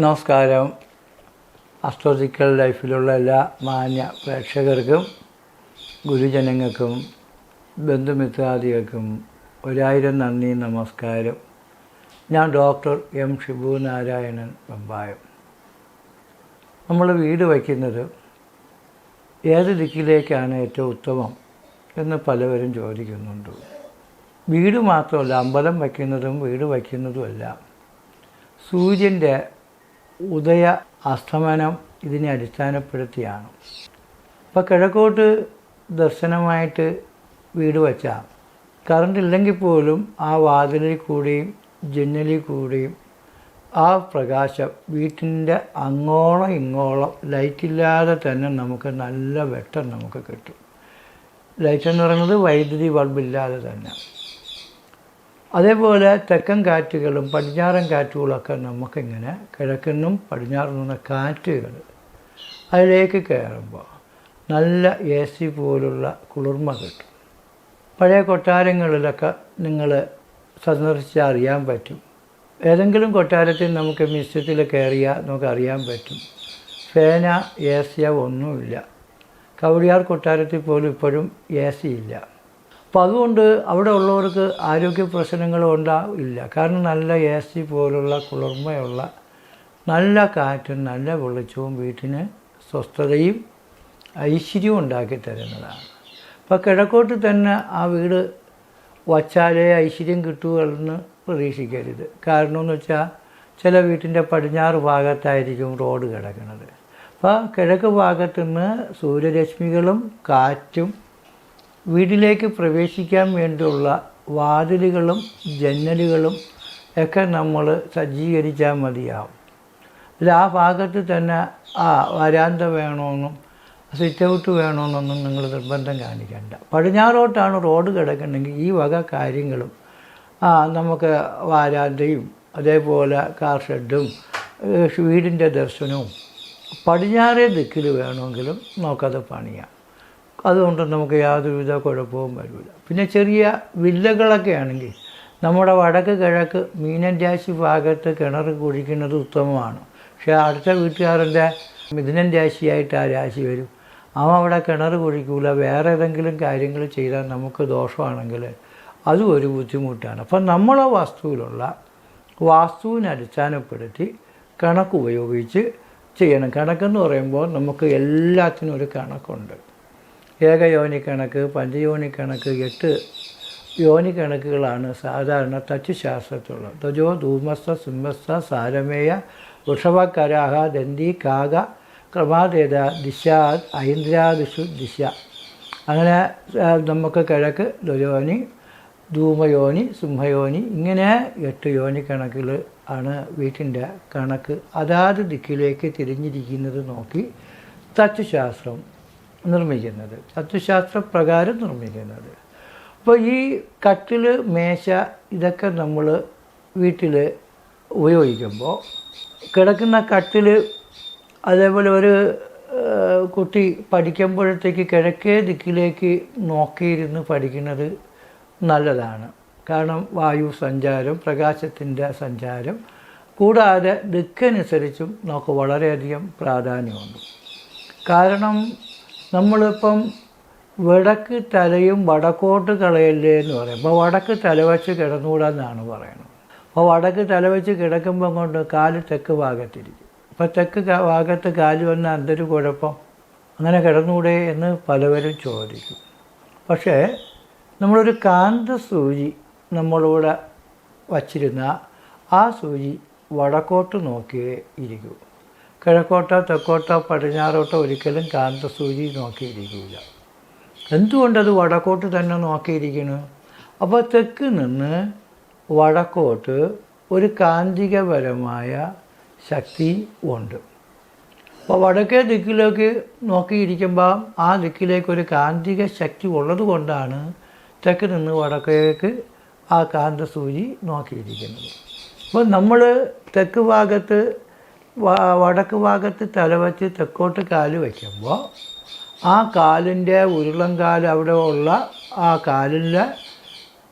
നമസ്കാരം. അസ്ട്രോളജിക്കൽ ലൈഫിലുള്ള എല്ലാ മാന്യ പ്രേക്ഷകർക്കും ഗുരുജനങ്ങൾക്കും ബന്ധുമിത്രാദികൾക്കും ഒരായിരം നന്ദി നമസ്കാരം. ഞാൻ ഡോക്ടർ എം ഷിബു നാരായണൻ പമ്പായം. നമ്മൾ വീട് വയ്ക്കുന്നത് ഏത് ദിക്കിലേക്കാണ് ഏറ്റവും ഉത്തമം എന്ന് പലവരും ചോദിക്കുന്നുണ്ട്. വീട് മാത്രമല്ല അമ്പലം വയ്ക്കുന്നതും വീട് വയ്ക്കുന്നതുമല്ല സൂര്യന്റെ ഉദയ അസ്തമനം ഇതിനെ അടിസ്ഥാനപ്പെടുത്തിയാണ്. ഇപ്പോൾ കിഴക്കോട്ട് ദർശനമായിട്ട് വീട് വച്ചാൽ കറണ്ട് ഇല്ലെങ്കിൽ പോലും ആ വാതിലിൽ കൂടിയും ജനലിൽ കൂടിയും ആ പ്രകാശം വീട്ടിന്റെ അങ്ങോളം ഇങ്ങോളം ലൈറ്റില്ലാതെ തന്നെ നമുക്ക് നല്ല വെട്ടം നമുക്ക് കിട്ടും. ലൈറ്റ് എന്ന് പറയുന്നത് വൈദ്യുതി ബൾബില്ലാതെ തന്നെ. അതേപോലെ തെക്കൻ കാറ്റുകളും പടിഞ്ഞാറൻ കാറ്റുകളൊക്കെ നമുക്കിങ്ങനെ കിഴക്കുന്നും പടിഞ്ഞാറിൽ നിന്ന കാറ്റുകൾ അതിലേക്ക് കയറുമ്പോൾ നല്ല എ സി പോലുള്ള കുളിർമ കിട്ടും. പഴയ കൊട്ടാരങ്ങളിലൊക്കെ നിങ്ങൾ സന്ദർശിച്ചാൽ അറിയാൻ പറ്റും. ഏതെങ്കിലും കൊട്ടാരത്തിൽ നമുക്ക് മിസ്റ്റത്തിൽ കയറിയാൽ നമുക്ക് അറിയാൻ പറ്റും. ഫേന എ സിയ ഒന്നുമില്ല. കവടിയാർ കൊട്ടാരത്തിൽ പോലും ഇപ്പോഴും എ സി ഇല്ല. അപ്പോൾ അതുകൊണ്ട് അവിടെ ഉള്ളവർക്ക് ആരോഗ്യ പ്രശ്നങ്ങളും ഉണ്ടാവില്ല കാരണം നല്ല എ സി പോലുള്ള കുളിർമയുള്ള നല്ല കാറ്റും നല്ല വെളിച്ചവും വീട്ടിന് സ്വസ്ഥതയും ഐശ്വര്യവും ഉണ്ടാക്കി തരുന്നതാണ്. അപ്പോൾ കിഴക്കോട്ട് തന്നെ ആ വീട് വച്ചാലേ ഐശ്വര്യം കിട്ടുകയെന്ന് പ്രതീക്ഷിക്കരുത്. കാരണം എന്ന് വെച്ചാൽ ചില വീട്ടിന്റെ പടിഞ്ഞാറ് ഭാഗത്തായിരിക്കും റോഡ് കിടക്കുന്നത്. അപ്പോൾ കിഴക്ക് ഭാഗത്തുനിന്ന് സൂര്യരശ്മികളും കാറ്റും വീട്ടിലേക്ക് പ്രവേശിക്കാൻ വേണ്ടിയുള്ള വാതിലുകളും ജന്നലുകളും ഒക്കെ നമ്മൾ സജ്ജീകരിച്ചാൽ മതിയാവും. അല്ല ആ ഭാഗത്ത് തന്നെ ആ വരാന്ത വേണമെന്നും സിറ്റ് ഔട്ട് വേണമെന്നൊന്നും നിങ്ങൾ നിർബന്ധം കാണിക്കേണ്ട. പടിഞ്ഞാറോട്ടാണ് റോഡ് കിടക്കുന്നെങ്കിൽ ഈ വക കാര്യങ്ങളും ആ നമുക്ക് വാരാന്തയും അതേപോലെ കാർ ഷെഡും വീടിന്റെ ദർശനവും പടിഞ്ഞാറേ ദിക്കിൽ വേണമെങ്കിലും നമുക്കത് പണിയാം. അതുകൊണ്ട് നമുക്ക് യാതൊരുവിധ കുഴപ്പവും വരില്ല. പിന്നെ ചെറിയ വില്ലകളൊക്കെ ആണെങ്കിൽ നമ്മുടെ വടക്ക് കിഴക്ക് മീനൻ രാശി ഭാഗത്ത് കിണർ കുഴിക്കുന്നത് ഉത്തമമാണ്. പക്ഷേ അടുത്ത വീട്ടുകാരന്റെ മിഥുനൻ രാശിയായിട്ട് ആ രാശി വരും. അവൻ അവിടെ കിണർ കുഴിക്കൂല. വേറെ ഏതെങ്കിലും കാര്യങ്ങൾ ചെയ്താൽ നമുക്ക് ദോഷമാണെങ്കിൽ അതും ഒരു ബുദ്ധിമുട്ടാണ്. അപ്പം നമ്മളെ വസ്തുവിലുള്ള വാസ്തുവിനെ അടിസ്ഥാനപ്പെടുത്തി കണക്ക് ഉപയോഗിച്ച് ചെയ്യണം. കണക്കെന്ന് പറയുമ്പോൾ നമുക്ക് എല്ലാത്തിനും ഒരു കണക്കുണ്ട്. കണക്ക് പഞ്ചയോനി കണക്ക് എട്ട് യോനി കണക്കുകളാണ് സാധാരണ തച്ചുശാസ്ത്രത്തിലുള്ളത് ധജോ ധൂമസ്ഥ സിംഹസ്ഥ സാരമേയ വൃഷഭകരാഹ ദന്തി കാക ക്രമാതേത ദിശ ഐന്ദ്രാദിഷു ദിശ. അങ്ങനെ നമുക്ക് കിഴക്ക് ധ്വജോനി ധൂമയോനി സിംഹയോനി ഇങ്ങനെ എട്ട് യോനി കണക്കുകൾ ആണ് വീട്ടിന്റെ കണക്ക്. അതാത് ദിക്കിലേക്ക് തിരിഞ്ഞിരിക്കുന്നത് നോക്കി തച്ചുശാസ്ത്രം നിർമ്മിക്കുന്നത്. തത്വശാസ്ത്ര പ്രകാരം നിർമ്മിക്കുന്നത്. അപ്പോൾ ഈ കട്ടിൽ മേശ ഇതൊക്കെ നമ്മൾ വീട്ടിൽ ഉപയോഗിക്കുമ്പോൾ കിടക്കുന്ന കട്ടിൽ അതേപോലെ ഒരു കുട്ടി പഠിക്കുമ്പോഴത്തേക്ക് കിഴക്കേ ദിക്കിലേക്ക് നോക്കിയിരുന്ന് പഠിക്കുന്നത് നല്ലതാണ്. കാരണം വായു സഞ്ചാരം പ്രകാശത്തിന്റെ സഞ്ചാരം കൂടാതെ ദിക്കനുസരിച്ചും നമുക്ക് വളരെയധികം പ്രാധാന്യമുണ്ട്. കാരണം നമ്മളിപ്പം വടക്ക് തലയും വടക്കോട്ട് കളയല്ലേ എന്ന് പറയും. അപ്പോൾ വടക്ക് തലവച്ച് കിടന്നുകൂടാന്നാണ് പറയുന്നത്. അപ്പോൾ വടക്ക് തലവച്ച് കിടക്കുമ്പോൾ കൊണ്ട് കാൽ തെക്ക് ഭാഗത്തിരിക്കും. അപ്പോൾ തെക്ക് ഭാഗത്ത് കാൽ വന്ന എന്തൊരു കുഴപ്പം? അങ്ങനെ കിടന്നുകൂടെ എന്ന് പലവരും ചോദിക്കും. പക്ഷേ നമ്മളൊരു കാന്ത സൂചി നമ്മളിവിടെ വച്ചിരുന്ന ആ സൂചി വടക്കോട്ട് നോക്കിയേ ഇരിക്കൂ. കിഴക്കോട്ടോ തെക്കോട്ടോ പടിഞ്ഞാറോട്ടോ ഒരിക്കലും കാന്തസൂചി നോക്കിയിരിക്കില്ല എന്തുകൊണ്ടത് വടക്കോട്ട് തന്നെ നോക്കിയിരിക്കുന്നു അപ്പോൾ തെക്ക് നിന്ന് വടക്കോട്ട് ഒരു കാന്തികപരമായ ശക്തി ഉണ്ട്. അപ്പോൾ വടക്കേ ദിക്കിലേക്ക് നോക്കിയിരിക്കുമ്പോൾ ആ ദിക്കിലേക്ക് ഒരു കാന്തിക ശക്തി ഉള്ളത് കൊണ്ടാണ് തെക്ക് നിന്ന് വടക്കേക്ക് ആ കാന്തസൂചി നോക്കിയിരിക്കുന്നത്. അപ്പോൾ നമ്മൾ തെക്ക് ഭാഗത്ത് വടക്ക് ഭാഗത്ത് തലവച്ച് തെക്കോട്ട് കാൽ വയ്ക്കുമ്പോൾ ആ കാലിന്റെ ഉരുളൻകാൽ അവിടെ ഉള്ള ആ കാലിന്റെ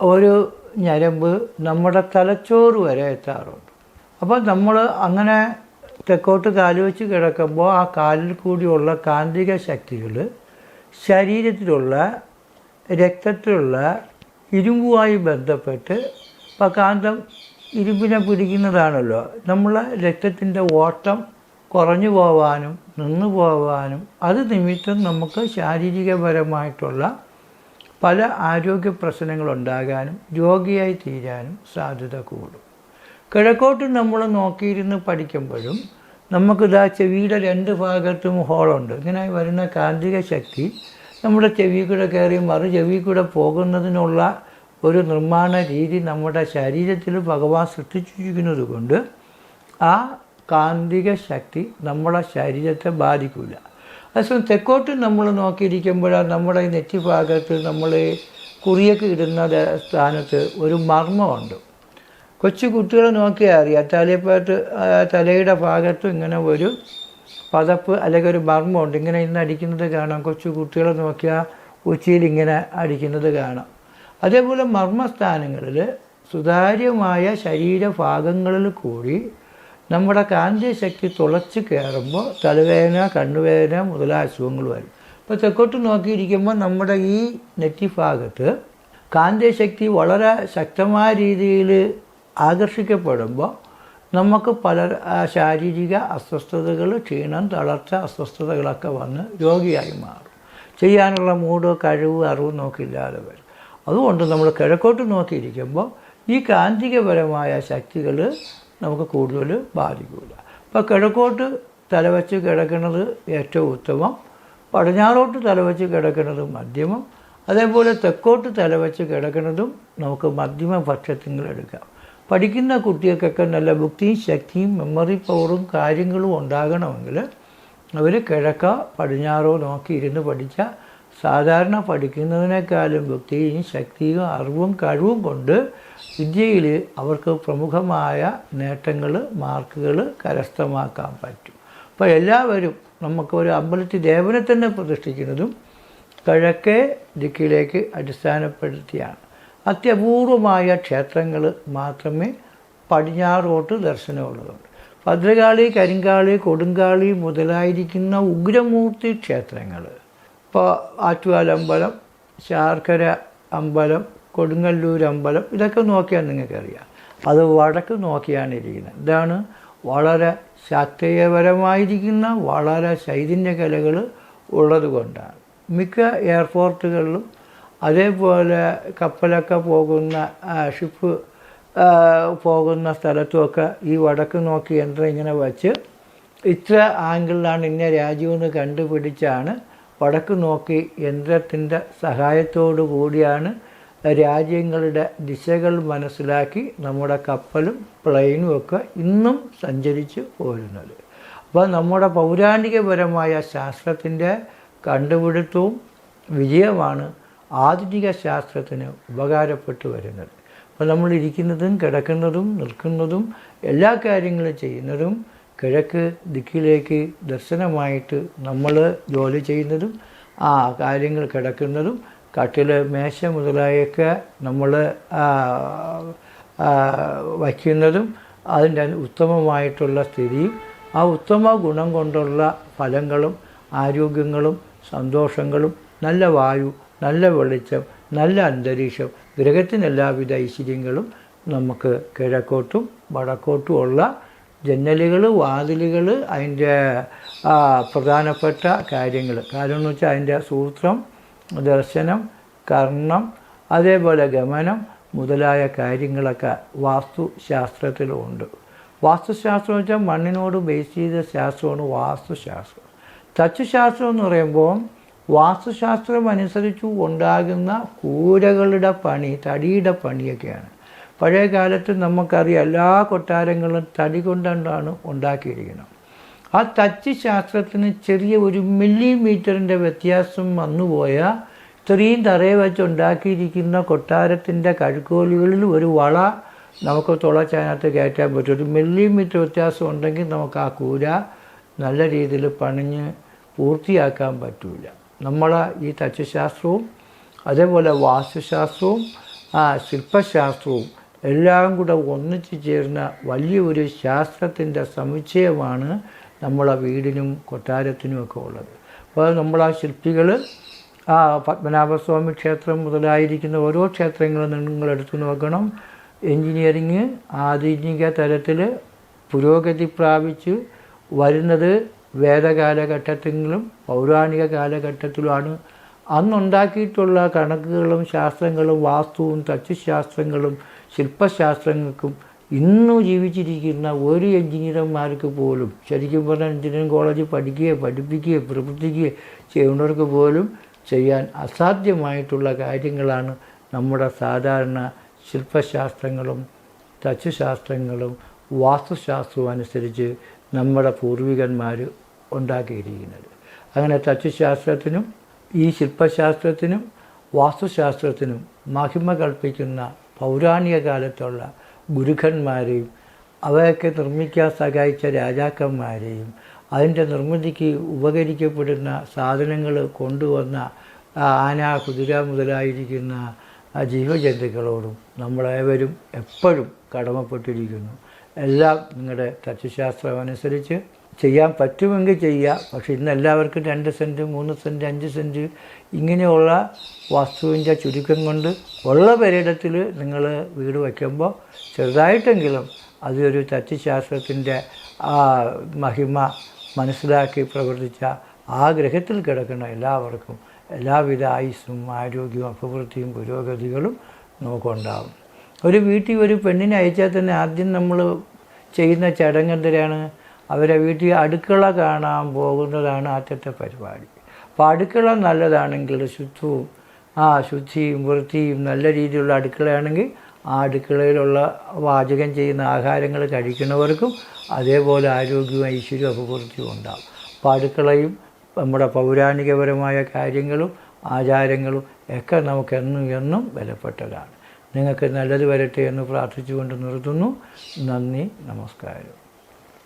ഒരു ഞരമ്പ് നമ്മുടെ തലച്ചോറ് വരെ എത്താറുണ്ട്. അപ്പോൾ നമ്മൾ അങ്ങനെ തെക്കോട്ട് കാൽ വെച്ച് കിടക്കുമ്പോൾ ആ കാലിൽ കൂടിയുള്ള കാന്തിക ശക്തികൾ ശരീരത്തിലുള്ള രക്തത്തിലുള്ള ഇരുമ്പുമായി ബന്ധപ്പെട്ട് ഇപ്പോൾ കാന്തം ഇരുമ്പിനെ പിടിക്കുന്നതാണല്ലോ. നമ്മളെ രക്തത്തിന്റെ ഓട്ടം കുറഞ്ഞു പോവാനും നിന്നു പോവാനും അത് നിമിത്തം നമുക്ക് ശാരീരികപരമായിട്ടുള്ള പല ആരോഗ്യ പ്രശ്നങ്ങളുണ്ടാകാനും രോഗിയായി തീരാനും സാധ്യത കൂടും. കിഴക്കോട്ട് നമ്മൾ നോക്കിയിരുന്ന് പഠിക്കുമ്പോഴും നമുക്കിതാ ചെവിയുടെ രണ്ട് ഭാഗത്തും ഹോളുണ്ട്. ഇങ്ങനെ വരുന്ന കാന്തിക ശക്തി നമ്മുടെ ചെവി കൂടെ കയറി മറു ചെവി കൂടെ പോകുന്നതിനുള്ള ഒരു നിർമ്മാണ രീതി നമ്മുടെ ശരീരത്തിൽ ഭഗവാൻ സൃഷ്ടിച്ചിരിക്കുന്നത് കൊണ്ട് ആ കാന്തിക ശക്തി നമ്മുടെ ശരീരത്തെ ബാധിക്കില്ല അതേസമയം തെക്കോട്ട് നമ്മൾ നോക്കിയിരിക്കുമ്പോഴാണ് നമ്മുടെ നെറ്റിഭാഗത്ത് നമ്മൾ കുറിയൊക്കെ ഇടുന്ന സ്ഥാനത്ത് ഒരു മർമ്മമുണ്ട്. കൊച്ചു കുട്ടികളെ നോക്കിയാൽ അറിയാം. തലയപ്പാട്ട് തലയുടെ ഭാഗത്തും ഇങ്ങനെ ഒരു പതപ്പ് അല്ലെങ്കിൽ ഒരു മർമ്മമുണ്ട്. ഇങ്ങനെ ഇന്ന് അടിക്കുന്നത് കാണാം. കൊച്ചു കുട്ടികളെ നോക്കിയാൽ ഉച്ചയിൽ ഇങ്ങനെ അടിക്കുന്നത് കാണാം. അതേപോലെ മർമ്മസ്ഥാനങ്ങളിൽ സുതാര്യമായ ശരീരഭാഗങ്ങളിൽ കൂടി നമ്മുടെ കാന്തികശക്തി തുളച്ച് കയറുമ്പോൾ തലവേദന കണ്ണുവേദന മുതലായ അസുഖങ്ങൾ വരും. ഇപ്പോൾ തെക്കോട്ട് നോക്കിയിരിക്കുമ്പോൾ നമ്മുടെ ഈ നെറ്റി ഭാഗത്ത് കാന്തികശക്തി വളരെ ശക്തമായ രീതിയിൽ ആകർഷിക്കപ്പെടുമ്പോൾ നമുക്ക് പല ശാരീരിക അസ്വസ്ഥതകൾ ക്ഷീണം തളർച്ച അസ്വസ്ഥതകളൊക്കെ വന്ന് രോഗിയായി മാറും. ചെയ്യാനുള്ള മൂടോ കഴിവ് അറിവ് നോക്കില്ലാതെ വരും. അതുകൊണ്ട് നമ്മൾ കിഴക്കോട്ട് നോക്കിയിരിക്കുമ്പോൾ ഈ കാന്തികപരമായ ശക്തികൾ നമുക്ക് കൂടുതൽ ബാധിക്കില്ല അപ്പോൾ കിഴക്കോട്ട് തലവച്ച് കിടക്കുന്നത് ഏറ്റവും ഉത്തമം. പടിഞ്ഞാറോട്ട് തലവച്ച് കിടക്കുന്നത് മധ്യമം. അതേപോലെ തെക്കോട്ട് തലവച്ച് കിടക്കുന്നതും നമുക്ക് മധ്യമ പക്ഷത്തിൽ എടുക്കാം. പഠിക്കുന്ന കുട്ടികൾക്കൊക്കെ നല്ല ബുദ്ധിയും ശക്തിയും മെമ്മറി പവറും കാര്യങ്ങളും ഉണ്ടാകണമെങ്കിൽ അവർ കിഴക്കോ പടിഞ്ഞാറോ നോക്കി ഇരുന്ന് പഠിച്ച സാധാരണ പഠിക്കുന്നതിനേക്കാളും വ്യക്തിയും ശക്തിയും അറിവും കഴിവും കൊണ്ട് വിദ്യയിൽ അവർക്ക് പ്രമുഖമായ നേട്ടങ്ങൾ മാർക്കുകൾ കരസ്ഥമാക്കാൻ പറ്റും. അപ്പോൾ എല്ലാവരും നമുക്ക് ഒരു അമ്പലത്തിൽ ദേവനെ തന്നെ പ്രതിഷ്ഠിക്കുന്നതും കിഴക്കേ ദിക്കിലേക്ക് അടിസ്ഥാനപ്പെടുത്തിയാണ്. അത്യപൂർവമായ ക്ഷേത്രങ്ങൾ മാത്രമേ പടിഞ്ഞാറോട്ട് ദർശനമുള്ളതുണ്ട്. ഭദ്രകാളി കരിങ്കാളി കൊടുങ്കാളി മുതലായിരിക്കുന്ന ഉഗ്രമൂർത്തി ക്ഷേത്രങ്ങൾ ഇപ്പോൾ ആറ്റുകാൽ അമ്പലം ശാർക്കര അമ്പലം കൊടുങ്ങല്ലൂർ അമ്പലം ഇതൊക്കെ നോക്കിയാൽ നിങ്ങൾക്കറിയാം അത് വടക്ക് നോക്കിയാണ് ഇരിക്കുന്നത്. ഇതാണ് വളരെ ശാക്തീയപരമായിരിക്കുന്ന വളരെ ചൈതന്യകലകൾ കലകൾ ഉള്ളതുകൊണ്ടാണ് മിക്ക എയർപോർട്ടുകളിലും അതേപോലെ കപ്പലൊക്കെ പോകുന്ന ഷിപ്പ് പോകുന്ന സ്ഥലത്തുമൊക്കെ ഈ വടക്ക് നോക്കി യന്ത്രം ഇങ്ങനെ വച്ച് ഇത്ര ആംഗിളിലാണ് ഇന്ന രാജ്യമെന്ന് കണ്ടുപിടിച്ചാണ് വടക്ക് നോക്കി യന്ത്രത്തിന്റെ സഹായത്തോടു കൂടിയാണ് രാജ്യങ്ങളുടെ ദിശകൾ മനസ്സിലാക്കി നമ്മുടെ കപ്പലും പ്ലെയിനും ഒക്കെ ഇന്നും സഞ്ചരിച്ച് പോരുന്നത്. അപ്പോൾ നമ്മുടെ പൗരാണികപരമായ ശാസ്ത്രത്തിന്റെ കണ്ടുപിടുത്തവും വിജയമാണ് ആധുനിക ശാസ്ത്രത്തിന് ഉപകാരപ്പെട്ടു വരുന്നത്. അപ്പോൾ നമ്മളിരിക്കുന്നതും കിടക്കുന്നതും നിൽക്കുന്നതും എല്ലാ കാര്യങ്ങളും ചെയ്യുന്നതും കിഴക്ക് ദിക്കിലേക്ക് ദർശനമായിട്ട് നമ്മൾ ജോലി ചെയ്യുന്നതും ആ കാര്യങ്ങൾ കിടക്കുന്നതും കട്ടിൽ മേശ മുതലായൊക്കെ നമ്മൾ വയ്ക്കുന്നതും അതിന്റെ ഉത്തമമായിട്ടുള്ള സ്ഥിതിയും ആ ഉത്തമ ഗുണം കൊണ്ടുള്ള ഫലങ്ങളും ആരോഗ്യങ്ങളും സന്തോഷങ്ങളും നല്ല വായു നല്ല വെളിച്ചം നല്ല അന്തരീക്ഷം ഗ്രഹത്തിന് എല്ലാവിധ ഐശ്വര്യങ്ങളും നമുക്ക് കിഴക്കോട്ടും വടക്കോട്ടും ഉള്ള ജന്നലുകൾ വാതിലുകൾ അതിന്റെ പ്രധാനപ്പെട്ട കാര്യങ്ങൾ കാരണം എന്ന് വെച്ചാൽ അതിന്റെ സൂത്രം ദർശനം കർണം അതേപോലെ ഗമനം മുതലായ കാര്യങ്ങളൊക്കെ വാസ്തുശാസ്ത്രത്തിലുമുണ്ട് വാസ്തുശാസ്ത്രം വെച്ചാൽ മണ്ണിനോട് ബേസ് ചെയ്ത ശാസ്ത്രമാണ് വാസ്തുശാസ്ത്രം. തച്ചുശാസ്ത്രം എന്ന് പറയുമ്പോൾ വാസ്തുശാസ്ത്രം അനുസരിച്ച് ഉണ്ടാകുന്ന കൂരകളുടെ പണി തടിയുടെ പണിയൊക്കെയാണ്. പഴയ കാലത്ത് നമുക്കറിയാം എല്ലാ കൊട്ടാരങ്ങളും തടി കൊണ്ടാണ് ഉണ്ടാക്കിയിരിക്കുന്നത്. ആ തച്ച് ശാസ്ത്രത്തിന് ചെറിയ ഒരു മില്ലിമീറ്ററിന്റെ വ്യത്യാസം വന്നുപോയ ഇത്രയും തറയെ വെച്ച് ഉണ്ടാക്കിയിരിക്കുന്ന കൊട്ടാരത്തിന്റെ കഴുക്കോലുകളിൽ ഒരു വള നമുക്ക് തുളച്ചതിനകത്ത് കയറ്റാൻ പറ്റും. ഒരു മില്ലിമീറ്റർ വ്യത്യാസം ഉണ്ടെങ്കിൽ നമുക്ക് ആ കൂര നല്ല രീതിയിൽ പണിഞ്ഞ് പൂർത്തിയാക്കാൻ പറ്റില്ല നമ്മളെ ഈ തച്ചുശാസ്ത്രവും അതേപോലെ വാസ്തുശാസ്ത്രവും ശില്പശാസ്ത്രവും എല്ലാം കൂടെ ഒന്നിച്ചു ചേർന്ന വലിയൊരു ശാസ്ത്രത്തിന്റെ സമുച്ചയമാണ് നമ്മളെ വീടിനും കൊട്ടാരത്തിനും ഒക്കെ ഉള്ളത്. അപ്പോൾ നമ്മൾ ആ ശില്പികൾ ആ പത്മനാഭസ്വാമി ക്ഷേത്രം മുതലായിരിക്കുന്ന ഓരോ ക്ഷേത്രങ്ങളും നിങ്ങൾ എടുത്തു നോക്കണം. എൻജിനീയറിങ് ആധുനിക തലത്തിൽ പുരോഗതി പ്രാപിച്ച് വരുന്നത് വേദകാലഘട്ടത്തിലും പൗരാണിക കാലഘട്ടത്തിലുമാണ്. അന്നുണ്ടാക്കിയിട്ടുള്ള കണക്കുകളും ശാസ്ത്രങ്ങളും വാസ്തുവും തച്ചുശാസ്ത്രങ്ങളും ശില്പശാസ്ത്രങ്ങൾക്കും ഇന്നും ജീവിച്ചിരിക്കുന്ന ഒരു എഞ്ചിനീയർമാർക്ക് പോലും ശരിക്കും പറഞ്ഞാൽ എഞ്ചിനീയറിംഗ് കോളേജ് പഠിക്കുകയോ പഠിപ്പിക്കുകയോ പ്രവർത്തിക്കുകയോ ചെയ്യുന്നവർക്ക് പോലും ചെയ്യാൻ അസാധ്യമായിട്ടുള്ള കാര്യങ്ങളാണ് നമ്മുടെ സാധാരണ ശില്പശാസ്ത്രങ്ങളും തച്ചുശാസ്ത്രങ്ങളും വാസ്തുശാസ്ത്രവും അനുസരിച്ച് നമ്മുടെ പൂർവികന്മാർ ഉണ്ടാക്കിയിരിക്കുന്നത്. അങ്ങനെ തച്ചുശാസ്ത്രത്തിനും ഈ ശില്പശാസ്ത്രത്തിനും വാസ്തുശാസ്ത്രത്തിനും മഹിമ കൽപ്പിക്കുന്ന പൗരാണിക കാലത്തുള്ള ഗുരുക്കന്മാരെയും അവയൊക്കെ നിർമ്മിക്കാൻ സഹായിച്ച രാജാക്കന്മാരെയും അതിന്റെ നിർമ്മിതിക്ക് ഉപകരിക്കപ്പെടുന്ന സാധനങ്ങൾ കൊണ്ടുവന്ന ആന കുതിര മുതലായിരിക്കുന്ന ജീവജന്തുക്കളോടും നമ്മളേവരും എപ്പോഴും കടമപ്പെട്ടിരിക്കുന്നു. എല്ലാം നിങ്ങളുടെ തച്ചുശാസ്ത്രം അനുസരിച്ച് ചെയ്യാൻ പറ്റുമെങ്കിൽ ചെയ്യുക പക്ഷേ ഇന്ന് എല്ലാവർക്കും രണ്ട് സെന്റ് മൂന്ന് സെന്റ് അഞ്ച് സെന്റ് ഇങ്ങനെയുള്ള വസ്തുവിന്റെ ചുരുക്കം കൊണ്ട് ഉള്ള പരിയിടത്തിൽ നിങ്ങൾ വീട് വയ്ക്കുമ്പോൾ ചെറുതായിട്ടെങ്കിലും അതൊരു തത്വശാസ്ത്രത്തിന്റെ ആ മഹിമ മനസ്സിലാക്കി പ്രവർത്തിച്ച ആ ഗ്രഹത്തിൽ കിടക്കുന്ന എല്ലാവർക്കും എല്ലാവിധ ആയുസ്സും ആരോഗ്യവും അഭിവൃദ്ധിയും പുരോഗതികളും നമുക്കുണ്ടാകും ഒരു വീട്ടിൽ ഒരു പെണ്ണിനെ അയച്ചാൽ തന്നെ ആദ്യം നമ്മൾ ചെയ്യുന്ന ചടങ്ങ് എന്തിനാണ്? അവരെ വീട്ടിൽ അടുക്കള കാണാൻ പോകുന്നതാണ് ആദ്യത്തെ പരിപാടി. അപ്പോൾ അടുക്കള നല്ലതാണെങ്കിൽ ശുദ്ധവും ആ ശുദ്ധിയും വൃത്തിയും നല്ല രീതിയിലുള്ള അടുക്കളയാണെങ്കിൽ ആ അടുക്കളയിലുള്ള വാചകം ചെയ്യുന്ന ആഹാരങ്ങൾ കഴിക്കുന്നവർക്കും അതേപോലെ ആരോഗ്യവും ഐശ്വര്യവും അഭിവൃദ്ധിയും ഉണ്ടാകും അപ്പോൾ അടുക്കളയും നമ്മുടെ പൗരാണികപരമായ കാര്യങ്ങളും ആചാരങ്ങളും ഒക്കെ നമുക്ക് എന്നും എന്നും വിലപ്പെട്ടതാണ്. നിങ്ങൾക്ക് നല്ലത് വരട്ടെ എന്ന് പ്രാർത്ഥിച്ചുകൊണ്ട് നിർത്തുന്നു. നന്ദി നമസ്കാരം.